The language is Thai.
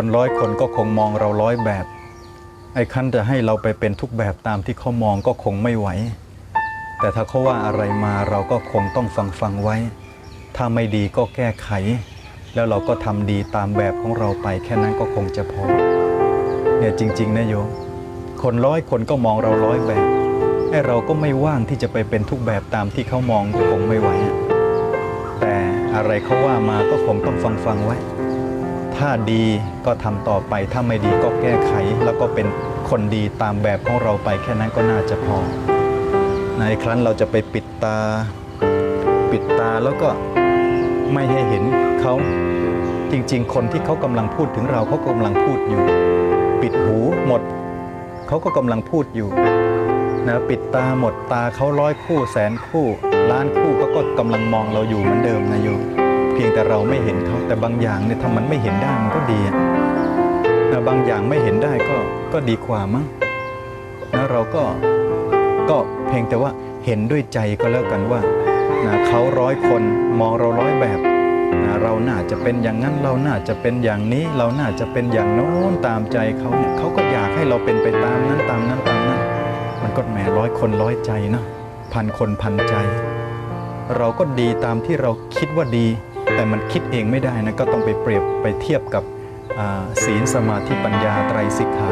คนร้อยคนก็คงมองเราร้อยแบบ ไอ้คันจะให้เราไปเป็นทุกแบบตามที่เขามองก็คงไม่ไหว แต่ถ้าเขาว่าอะไรมาเราก็คงต้องฟังฟังไว้ ถ้าไม่ดีก็แก้ไข แล้วเราก็ทำดีตามแบบของเราไปแค่นั้นก็คงจะพอ เนี่ยจริงๆนะโยมคนร้อยคนก็มองเราร้อยแบบไอ้เราก็ไม่ว่างที่จะไปเป็นทุกแบบตามที่เขามองก็คงไม่ไหวแต่อะไรเขาว่ามาก็คงต้องฟังฟังไว้ ถ้าดีก็ทำต่อไป ถ้าไม่ดีก็แก้ไข แล้วก็เป็นคนดีตามแบบของเราไปแค่นั้นก็น่าจะพอ ในครั้นเราจะไปปิดตา ปิดตาแล้วก็ไม่ให้เห็นเขาจริง ๆ คนที่เขากำลังพูดถึงเราเขากำลังพูดอยู่ ปิดหูหมดเขาก็กำลังพูดอยู่นะปิดตาหมดตาเขาร้อยคู่แสนคู่ล้านคู่เขาก็กำลังมองเราอยู่เหมือนเดิมนะโยม เพียงแต่เราไม่เห็นเขาแต่บางอย่างเนี่ยถ้ามันไม่เห็นได้มันก็ดีอะนะบางอย่างไม่เห็นได้ก็ก็ดีกว่ามั้งนะเราก็ก็เพียงแต่ว่าเห็นด้วยใจก็แล้วกันว่านะเขาร้อยคนมองเราร้อยแบบนะเราน่าจะเป็นอย่างนั้นเราน่าจะเป็นอย่างนี้ เราน่าจะเป็นอย่างโน้นตามใจเขาเนี่ยเขาก็อยากให้เราเป็นไปตามนั้นตามนั้นตามนั้น มันก็แหมร้อยคนร้อยใจนะพันคนพันใจ เราก็ดีตามที่เราคิดว่าดี แต่มันคิดเองไม่ได้นะก็ต้องไปเปรียบไปเทียบกับศีลสมาธิปัญญาไตรสิกขา